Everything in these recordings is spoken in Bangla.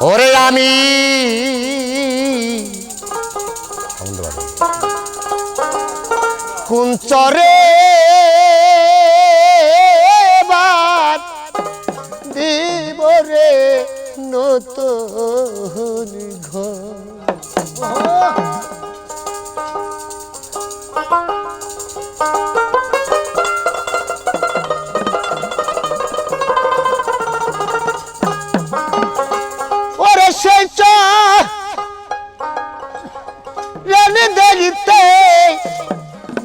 ওরে আমি। কুঞ্চরে বাদ দিব রে নতুন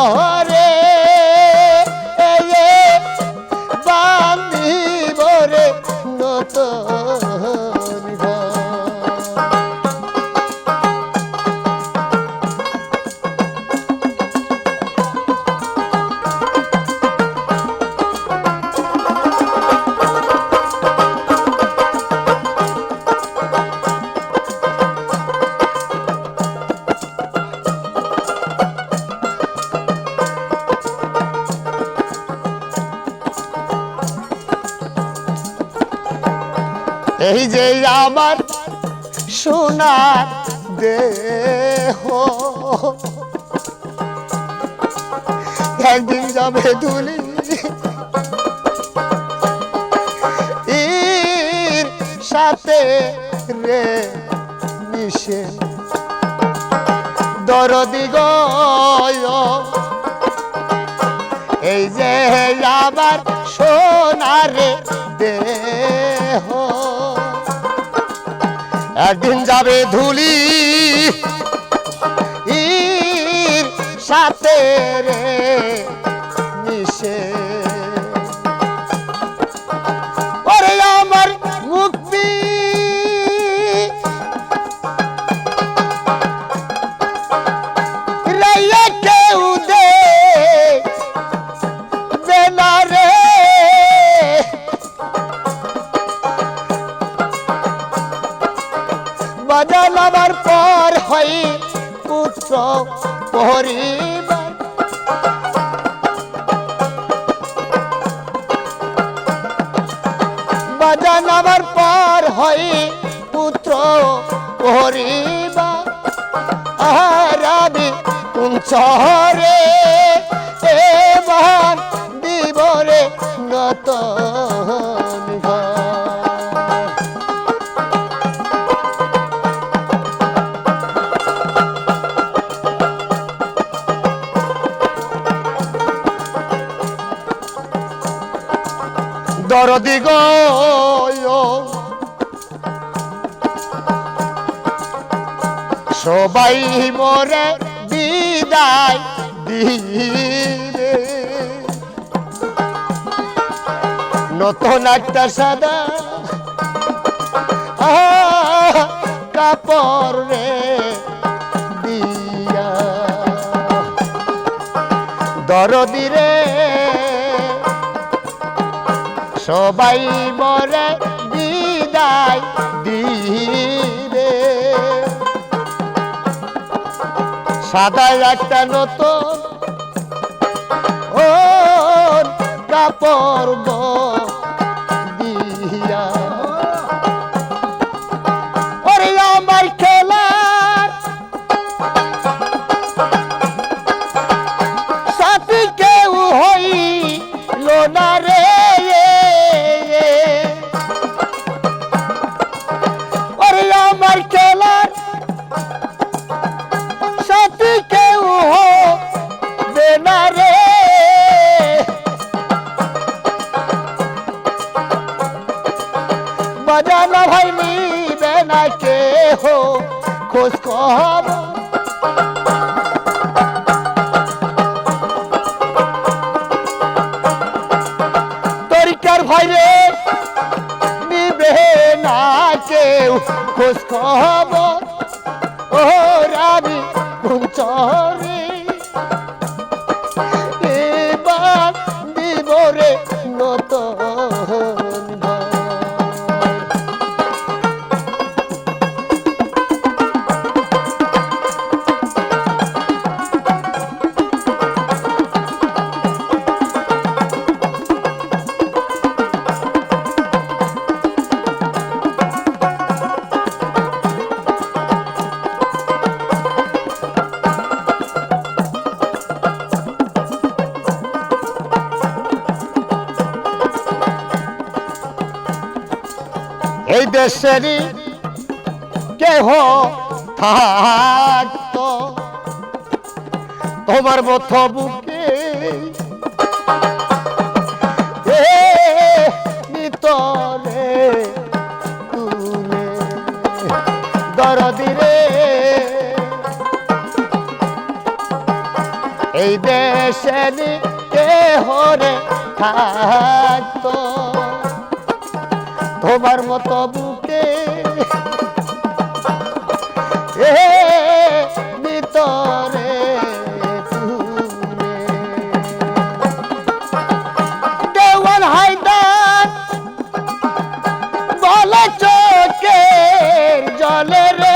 শহরে বান্দি বরে নত এই যে আমার সোনার দেহ। একদিন যাবে এর সাথে রে মিশে। দরদি এই যে আমার সোনারে দেহ। একদিন যাবে ধুলি সাথে রে। পরিবার। বাজান আমার পর হই পুত্র পরিবার। আহারাবি কোন শহরে এবার দিবরে নতন সবাই মরে বিদায় দিবে নতুন একটা সাদা কাপড় রে দিয়া। দরদি রে, সবাই মরে বিদায় সাদা একটা নতুন। ও কাপড় গো খোঁজ খবর দেশেরই কেহ থাকতো? তোমার মতো বুকে নিতরে তুলে দরদিরে এই দেশেরই কেহ রে থাকতো? তোমার মতো বুকে। ভিতরে বলে চোখের জলে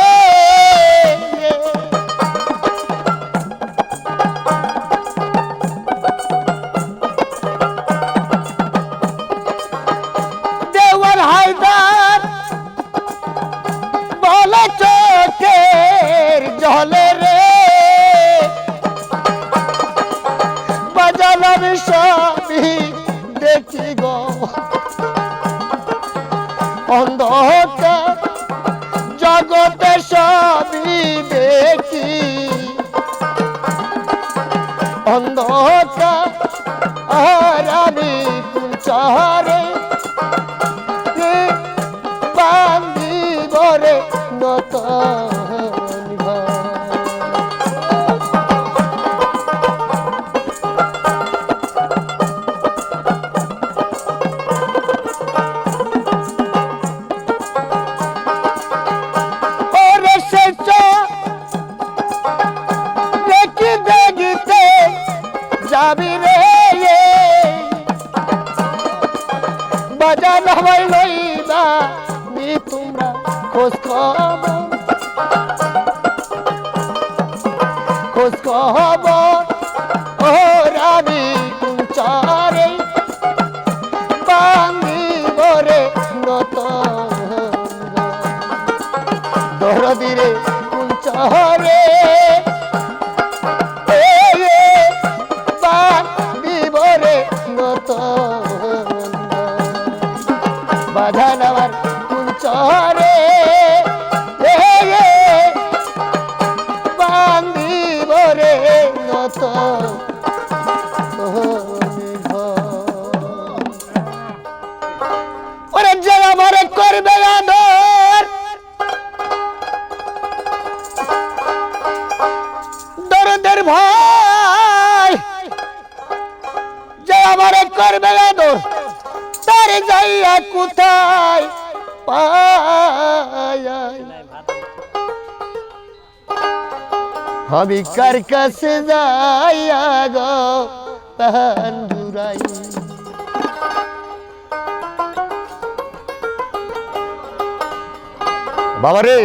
গো অন্ধকার জগতে সবই দেখি। আর খবর ও রাবি কুঞ্চারে বাঙ্গিবরে নতন দরদিরে এ বাঙ্গিবরে নতন বাধা নেওয়ার কুঞ্চরে করবে আদর তার যাইয়া কোথায়? আমি কার কাছে যাইয়া গো পান্ডুরাই বাবারে,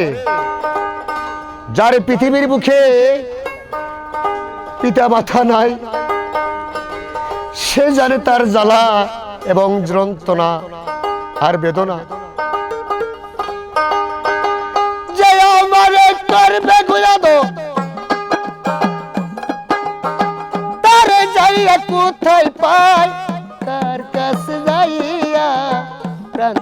যার পৃথিবীর মুখে পিতা মাথা নাই সে জানে তার জ্বালা এবং যন্ত্রণা আর বেদনা। কোথায় পায়? তার কাছে যাইয়া প্রাণ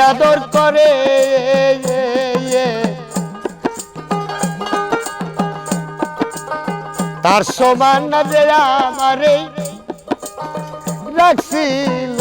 আদর করে তার সমান না যে আমারে রাখছিল